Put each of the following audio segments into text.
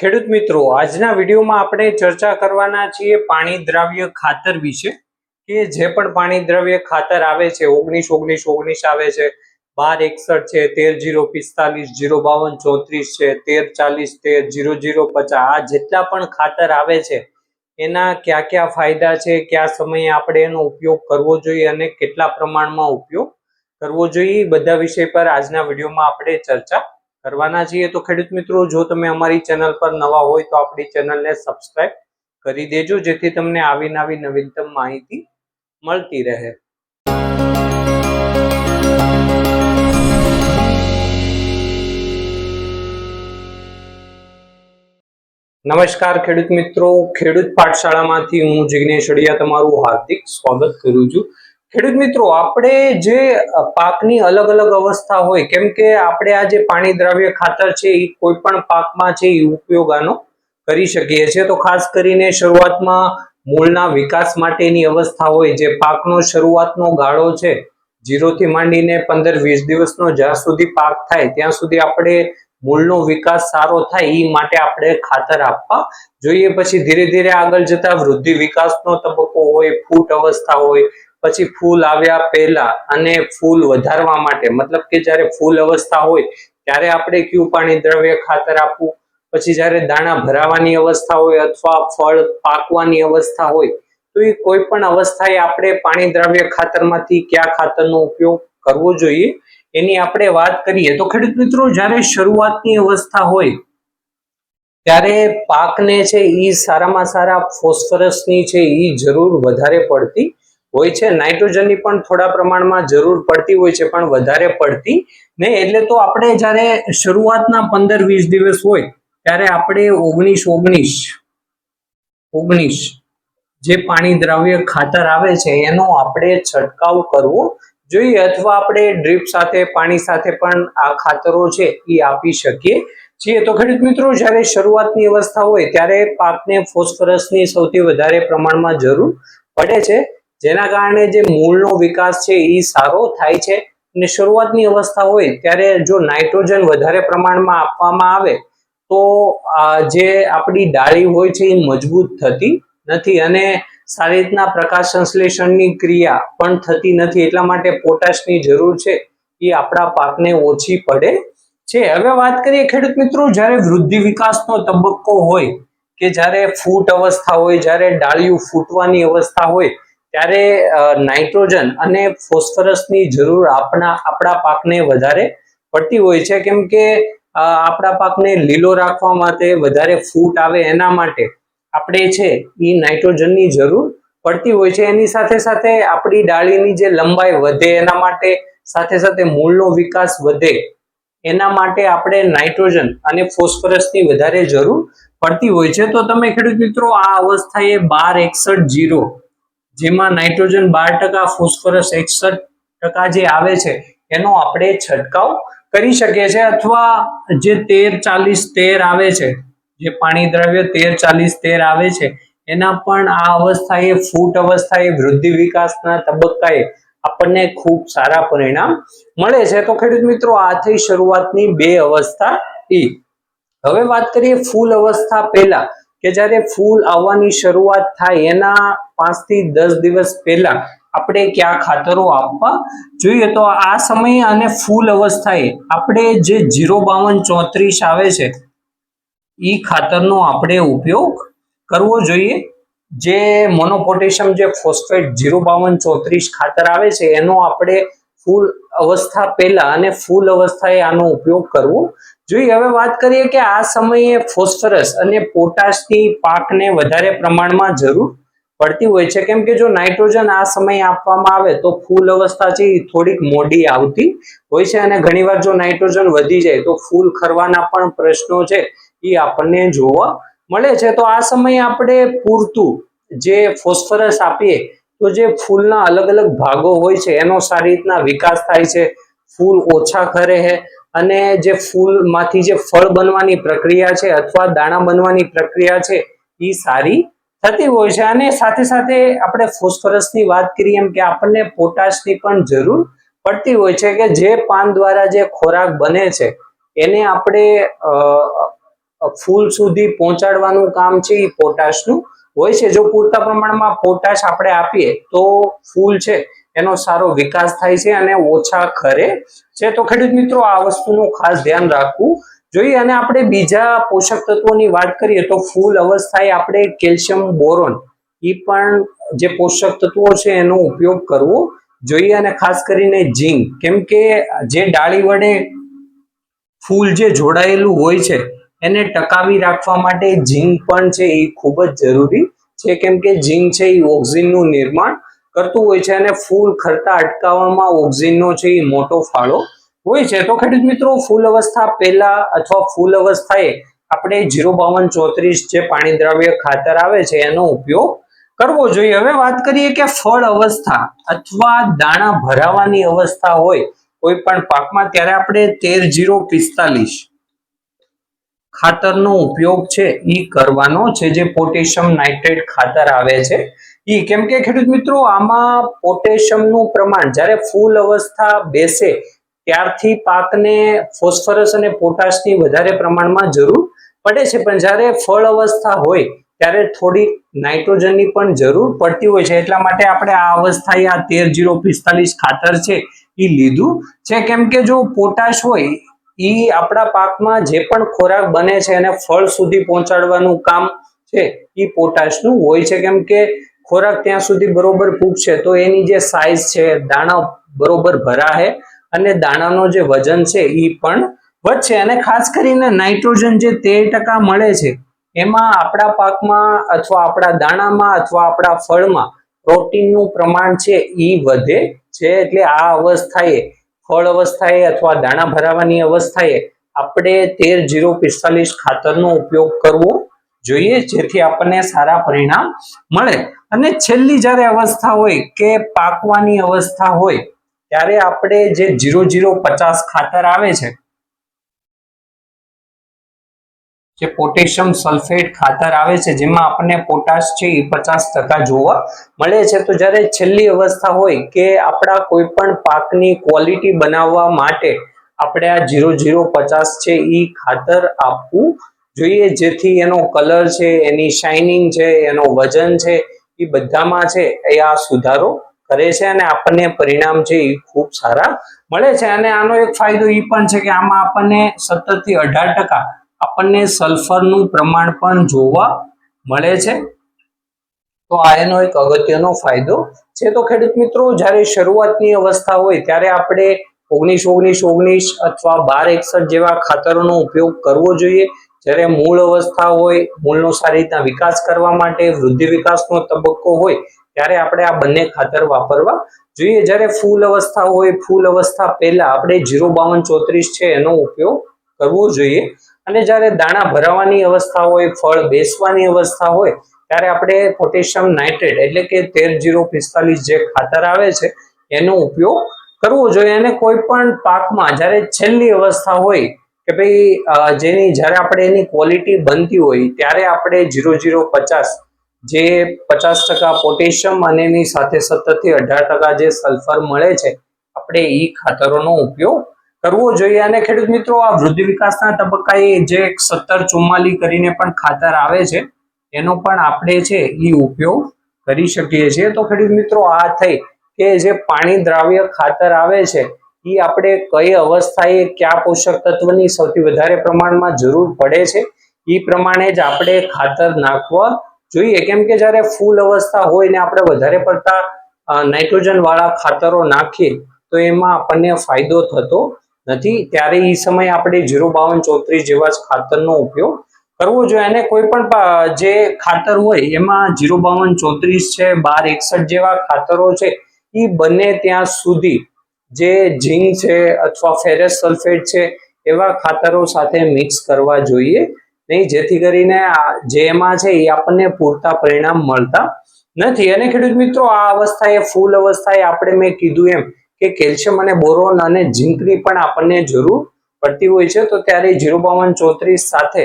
ખેડૂત મિત્રો, આજના વિડીયોમાં આપણે ચર્ચા કરવાના છીએ પાણી દ્રાવ્ય ખાતર વિશે, કે જે પણ પાણી દ્રવ્ય ખાતર આવે છે, ઓગણીસ ઓગણીસ ઓગણીસ આવે છે, બાર એકસઠ છે, તેર જીરો પિસ્તાલીસ, જીરો બાવન, ચોત્રીસ છે, તેર ચાલીસ, તેર જીરો જીરો પચાસ, આ જેટલા પણ ખાતર આવે છે, એના કયા કયા ફાયદા છે, કયા સમયે આપણે એનો ઉપયોગ કરવો જોઈએ અને કેટલા પ્રમાણમાં ઉપયોગ કરવો જોઈએ બધા વિષય પર આજના વિડીયોમાં આપણે ચર્ચા કરવાના છીએ તો ખેડૂત મિત્રો, જો તમે અમારી ચેનલ પર નવા હોય તો આપણી ચેનલને સબસ્ક્રાઇબ કરી દેજો, જેથી તમને આવી નવી નવીનતમ માહિતી મળતી રહે. નમસ્કાર ખેડૂત મિત્રો, ખેડૂત પાઠશાળામાંથી હું જિગ્નેશ અડિયા તમારું હાર્દિક સ્વાગત કરું છું. ખેડૂત મિત્રો, આપણે જે પાકની અલગ અલગ અવસ્થા હોય, કેમ કે આપણે આ જે પાણી દ્રાવ્ય ખાતર છે એ કોઈ પણ પાકમાં છે એ ઉપયોગ આનો કરી શકીએ છીએ. તો ખાસ કરીને શરૂઆતમાં મૂળના વિકાસ માટેની અવસ્થા હોય, જે પાકનો શરૂઆતનો ગાળો છે, જીરોથી માંડીને પંદર વીસ દિવસનો જ્યાં સુધી પાક થાય, ત્યાં સુધી આપણે મૂળનો વિકાસ સારો થાય એ માટે આપણે ખાતર આપવા જોઈએ. પછી ધીરે ધીરે આગળ જતા વૃદ્ધિ વિકાસનો તબક્કો હોય, ફૂટ અવસ્થા હોય પછી ફૂલ આવ્યા પહેલા અને ફૂલ વધારવા માટે, મતલબ કે જ્યારે ફૂલ અવસ્થા હોય, ત્યારે આપણે કયું પાણી દ્રવ્ય ખાતર આપવું? પછી જ્યારે દાણા ભરાવાની અવસ્થા હોય અથવા ફળ પાકવાની અવસ્થા હોય, તો એ કોઈ પણ અવસ્થાએ આપણે પાણી દ્રવ્ય ખાતરમાંથી કયા ખાતરનો ઉપયોગ કરવો જોઈએ, એની આપણે વાત કરીએ. તો ખેડૂત મિત્રો, જ્યારે શરૂઆતની અવસ્થા હોય, ત્યારે પાકને છે એ સારામાં સારા ફોસ્ફરસની છે એ જરૂર વધારે પડતી હોય છે. નાઇટ્રોજનની પણ થોડા પ્રમાણમાં જરૂર પડતી હોય છે, પણ વધારે પડતી નહીં એટલે તો આપણે જ્યારે શરૂઆતના પંદર વીસ દિવસ હોય, ત્યારે આપણે ઓગણીસ ઓગણીસ ઓગણીસ જે પાણી દ્રવ્ય ખાતર આવે છે, એનો આપણે છંટકાવ કરવો જોઈએ અથવા આપણે ડ્રીપ સાથે, પાણી સાથે પણ આ ખાતરો છે, એ આપી શકીએ છીએ. તો ખેડૂત મિત્રો, જ્યારે શરૂઆતની અવસ્થા હોય, ત્યારે પાકને ફોસ્ફરસની સૌથી વધારે પ્રમાણમાં જરૂર પડે છે. જેના કારણે જે મૂળનો વિકાસ છે એ સારો થાય છે અને શરૂઆતની અવસ્થા હોય ત્યારે જો નાઇટ્રોજન વધારે પ્રમાણમાં આપવામાં આવે, તો જે આપણી ડાળી હોય છે એ મજબૂત થતી નથી અને સારી રીતના પ્રકાશ સંશ્લેષણની ક્રિયા પણ થતી નથી. એટલા માટે પોટાશની જરૂર છે એ આપણા પાકને ઓછી પડે છે. હવે વાત કરીએ ખેડૂત મિત્રો, જ્યારે વૃદ્ધિ વિકાસનો તબક્કો હોય કે જ્યારે ફૂટ અવસ્થા હોય, જ્યારે ડાળિયું ફૂટવાની અવસ્થા હોય ત્યારે નાઇટ્રોજન અને ફોસ્ફરસની જરૂર આપણા આપણા પાકને વધારે પડતી હોય છે. કેમ કે આપણા પાકને લીલો રાખવા માટે વધારે ફૂટ આવે એના માટે આપણે છે એ નાઇટ્રોજનની જરૂર પડતી હોય છે. એની સાથે સાથે આપણી ડાળીની જે લંબાઈ વધે એના માટે, સાથે સાથે મૂળનો વિકાસ વધે એના માટે આપણે નાઇટ્રોજન અને ફોસ્ફરસની વધારે જરૂર પડતી હોય છે. તો તમે ખેડૂત મિત્રો, આ અવસ્થાએ બાર એકસઠ જીરો જેમાં નાઇટ્રોજન બાર ટકા, ફોસ્ફરસ એકસઠ ટકા જે આવે છે, એનો આપણે છંટકાવ કરી શકીએ છીએ અથવા જે તેર ચાલીસ તેર આવે છે, જે પાણી દ્રવ્ય તેર ચાલીસ તેર આવે છે, એના પણ આ અવસ્થાએ, ફૂટ અવસ્થાએ, વૃદ્ધિ વિકાસના તબક્કાએ આપણને ખૂબ સારા પરિણામ મળે છે. તો ખેડૂત મિત્રો, આ થઈ શરૂઆતની બે અવસ્થા ઈ. હવે વાત કરીએ ફૂલ અવસ્થા પહેલા. કે જ્યારે ફૂલ આવવાની શરૂઆત થાય એના પાંચથી દસ દિવસ પહેલા આપણે ક્યાં ખાતરો આપવા? જોઈએ તો આ સમયે અને ફૂલ અવસ્થાએ આપણે જે જીરો બાવન ચોત્રીસ આવે છે એ ખાતરનો આપણે ઉપયોગ કરવો જોઈએ. જે મોનોપોટેશિયમ જે ફોસ્ફેટ જીરો બાવન ચોત્રીસ ખાતર આવે છે, એનો આપણે ફૂલ અવસ્થા પહેલા અને ફૂલ અવસ્થાએ આનો ઉપયોગ કરવો જોઈએ, હવે વાત કરીએ કે આ સમયે ફોસ્ફરસ અને પોટાશની પાકને વધારે પ્રમાણમાં જરૂર પડતી હોય છે. કેમ કે જો નાઇટ્રોજન આ સમયે આપવામાં આવે તો ફૂલ અવસ્થા છે એ થોડીક મોડી આવતી હોય છે અને ઘણીવાર જો નાઇટ્રોજન વધી જાય તો ફૂલ ખરવાના પણ પ્રશ્નો છે એ આપણને જોવા મળે છે. તો આ સમયે આપણે પૂરતું જે ફોસ્ફરસ આપીએ તો જે ફૂલના અલગ અલગ ભાગો હોય છે એનો સારી રીતના વિકાસ થાય છે. ફૂલ ઓછા ખરે છે અને જે ફૂલમાંથી જે ફળ બનવાની પ્રક્રિયા છે અથવા દાણા બનવાની પ્રક્રિયા છે, એ સારી થતી હોય છે. અને સાથે સાથે આપણે ફોસ્ફરસની વાત કરીએ એમ કે આપણને પોટાશની પણ જરૂર પડતી હોય છે કે જે પાન દ્વારા જે ખોરાક બને છે, એને આપણે ફૂલ સુધી પહોંચાડવાનું કામ છે એ પોટાશનું હોય છે. જો પૂરતા પ્રમાણમાં પોટાશ આપણે આપીએ તો ફૂલ છે એનો સારો વિકાસ થાય છે અને ઓછા ખરે છે. તો ખેડૂત મિત્રો, આ વસ્તુનું ખાસ ધ્યાન રાખવું જોઈએ. અને આપણે બીજા પોષક તત્વોની વાત કરીએ તો ફૂલ અવસ્થાએ આપણે કેલ્શિયમ, બોરોન એ પણ જે પોષક તત્વો છે એનો ઉપયોગ કરવો જોઈએ. અને ખાસ કરીને ઝીંક, કેમ કે જે ડાળી વડે ફૂલ જે જોડાયેલું હોય છે, એને ટકાવી રાખવા માટે ઝીંક પણ છે એ ખૂબ જ જરૂરી છે. કેમ કે ઝીંક છે એ ઓક્સિજનનું નિર્માણ કરતું હોય છે અને ફૂલ ખરતા અટકાવવામાં ઓક્સિજનનો છે એ મોટો ફાળો હોય છે. તો ખેડૂત મિત્રો, ફૂલ અવસ્થા પહેલા અથવા ફૂલ અવસ્થાએ આપણે જીરો બાવન ચોત્રીસ જે પાણી દ્રાવ્ય ખાતર આવે છે એનો ઉપયોગ કરવો જોઈએ. હવે વાત કરીએ કે ફળ અવસ્થા અથવા દાણા ભરાવાની અવસ્થા હોય કોઈ પણ પાકમાં, ત્યારે આપણે તેર જીરો પિસ્તાલીસ ખાતરનો ઉપયોગ છે એ કરવાનો છે, જે પોટેશિયમ નાઇટ્રેટ ખાતર આવે છે. ઈ કેમ કે ખેડૂત મિત્રો, આમાં પોટેશિયમનું પ્રમાણ, જ્યારે ફૂલ અવસ્થા બેસે, ત્યારથી પાકને ફોસ્ફરસ અને પોટાશની વધારે પ્રમાણમાં જરૂર પડે છે. પણ જ્યારે ફળ અવસ્થા હોય, ત્યારે થોડી નાઇટ્રોજનની પણ જરૂર પડતી હોય છે. એટલા માટે આપણે આ અવસ્થાએ આ તેર જીરો પિસ્તાલીસ ખાતર છે એ લીધું છે. કેમ કે જો પોટાશ હોય એ આપણા પાકમાં જે પણ ખોરાક બને છે, એને ફળ સુધી પહોંચાડવાનું કામ છે એ પોટાશનું હોય છે. કેમ કે ખોરાક ત્યાં સુધી બરોબર પૂગશે તો એની જે સાઇઝ છે, દાણા બરોબર ભરાશે અને દાણાનો જે વજન છે એ પણ વધશે અને ખાસ કરીને નાઇટ્રોજન જે તેર ટકા મળે છે, એમાં આપણા પાકમાં અથવા આપણા દાણામાં અથવા આપણા ફળમાં પ્રોટીનનું પ્રમાણ છે એ વધે છે એટલે આ અવસ્થાએ, ફળ અવસ્થાએ અથવા દાણા ભરાવાની અવસ્થાએ આપણે તેર જીરો પિસ્તાલીસ ખાતરનો ઉપયોગ કરવો જોઈએ જેથી આપણને સારા પરિણામ મળે. અને છેલ્લી જ્યારે અવસ્થા હોય કે પાકવાની અવસ્થા હોય, ત્યારે આપણે જે જીરો જીરો પચાસ ખાતર આવે છે, જે પોટેશિયમ સલ્ફેટ ખાતર આવે છે, જેમાં આપણને પોટાશ છે, એ પચાસ ટકા જોવા મળે છે. તો જ્યારે છેલ્લી અવસ્થા હોય કે આપણા કોઈ પણ પાકની ક્વોલિટી બનાવવા માટે આપણે આ જીરો જીરો પચાસ છે, એ ખાતર આપવું જોઈએ, જેથી એનો કલર છે, એની શાઇનિંગ છે, એનો વજન છે એ બધામાં છે એ આ સુધારો કરે છે અને આપણને પરિણામ છે એ ખૂબ સારા મળે છે. અને આનો એક ફાયદો એ પણ છે કે આમાં આપણને સત્તરથી અઢાર ટકા આપણને સલ્ફરનું પ્રમાણ પણ જોવા મળે છે. તો આ એનો એક અગત્યનો ફાયદો છે. તો ખેડૂત મિત્રો, જ્યારે શરૂઆતની અવસ્થા હોય ત્યારે આપણે ઓગણીસ ઓગણીસ ઓગણીસ અથવા બાર એકસઠ જેવા ખાતરોનો ઉપયોગ કરવો જોઈએ. જ્યારે મૂળ અવસ્થા હોય, મૂળનો સારી રીતના વિકાસ કરવા માટે, વૃદ્ધિ વિકાસનો તબક્કો હોય, ત્યારે આપણે આ બંને ખાતર વાપરવા જોઈએ. જ્યારે ફૂલ અવસ્થા હોય, ફૂલ અવસ્થા પહેલા આપણે જીરો બાવન ચોત્રીસ છે એનો ઉપયોગ કરવો જોઈએ. અને જ્યારે દાણા ભરાવાની અવસ્થા હોય, ફળ બેસવાની અવસ્થા હોય, ત્યારે આપણે પોટેશિયમ નાઇટ્રેટ એટલે કે તેર જીરો પિસ્તાલીસ જે ખાતર આવે છે, એનો ઉપયોગ કરવો જોઈએ. અને કોઈ પણ પાકમાં જ્યારે છેલ્લી અવસ્થા હોય કે ભાઈ જેની, જ્યારે આપણે એની ક્વોલિટી બનતી હોય, ત્યારે આપણે જીરો જીરો પચાસ, જે પચાસ ટકા પોટેશિયમ અને એની સાથે સત્તરથી અઢાર ટકા જે સલ્ફર મળે છે, આપણે એ ખાતરોનો ઉપયોગ કરવો જોઈએ. અને ખેડૂત મિત્રો, આ વૃદ્ધિ વિકાસના તબક્કાએ જે સત્તર ચુમ્માલી કરીને પણ ખાતર આવે છે, એનો પણ આપણે છે એ ઉપયોગ કરી શકીએ છીએ. તો ખેડૂત મિત્રો, આ થઈ કે જે પાણી દ્રાવ્ય ખાતર આવે છે એ આપણે કઈ અવસ્થાએ કયા પોષક તત્વની સૌથી વધારે પ્રમાણમાં જરૂર પડે છે એ પ્રમાણે જ આપણે ખાતર નાખવા જોઈએ. કેમ કે જ્યારે ફૂલ અવસ્થા હોય ને આપણે વધારે પડતા નાઇટ્રોજન વાળા ખાતરો નાખીએ, તો એમાં આપણને ફાયદો થતો નથી. ત્યારે એ સમયે આપણે જીરો બાવન ચોત્રીસ જેવા જ ખાતરનો ઉપયોગ કરવો જોઈએ. અને કોઈ પણ જે ખાતર હોય, એમાં જીરો બાવન ચોત્રીસ છે, બાર એકસઠ જેવા ખાતરો છે એ બને ત્યાં સુધી જે ઝીંક છે અથવા ફેરસ સલ્ફેટ છે, એવા ખાતરો સાથે મિક્સ કરવા જોઈએ. નહીં, જેથી કરીને જે એમાં છે એ આપણને પૂરતા પરિણામ મળતા નથી. અને ખેડૂત મિત્રો, આ અવસ્થાએ, ફૂલ અવસ્થાએ આપણે મેં કીધું એમ કે કેલ્શિયમ અને બોરોન અને ઝીંકની પણ આપણને જરૂર પડતી હોય છે. તો ત્યારે જીરો બાવન ચોત્રીસ સાથે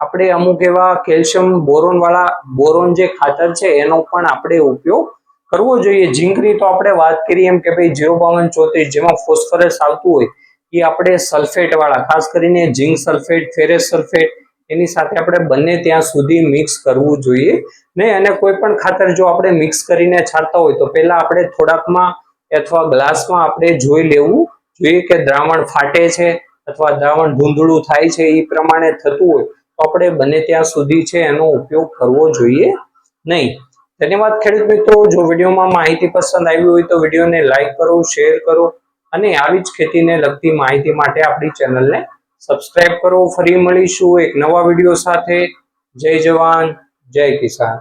આપણે અમુક એવા કેલ્શિયમ બોરોન વાળા બોરોન જે ખાતર છે, એનો પણ આપણે ઉપયોગ કરવો જોઈએ. ઝીંકની તો આપણે વાત કરીએ એમ કે ભાઈ જીરો બાવન ચોત્રીસ જેમાં ફોસ્ફરસ આવતું હોય એ આપણે સલ્ફેટ વાળા ખાસ કરીને ઝીંક સલ્ફેટ, ફેરેસ સલ્ફેટ એની સાથે આપણે બંને ત્યાં સુધી મિક્સ કરવું જોઈએ. નહીં, અને કોઈ પણ ખાતર જો આપણે મિક્સ કરીને છાંટતા હોય તો પહેલા આપણે થોડાકમાં અથવા ગ્લાસમાં આપણે જોઈ લેવું જોઈએ કે દ્રાવણ ફાટે છે અથવા દ્રાવણ ધૂંધળું થાય છે એ પ્રમાણે થતું હોય તો આપણે બને ત્યાં સુધી છે એનો ઉપયોગ કરવો જોઈએ. નહીં ધન્યવાદ ખેડૂત મિત્રો, જો વિડીયોમાં માહિતી પસંદ આવી હોય તો વિડીયોને લાઈક કરો, શેર કરો અને આવી જ ખેતીને લગતી માહિતી માટે આપણી ચેનલને સબસ્ક્રાઇબ કરો. ફરી મળીશું એક નવા વીડિયો સાથે. જય જવાન, જય કિસાન.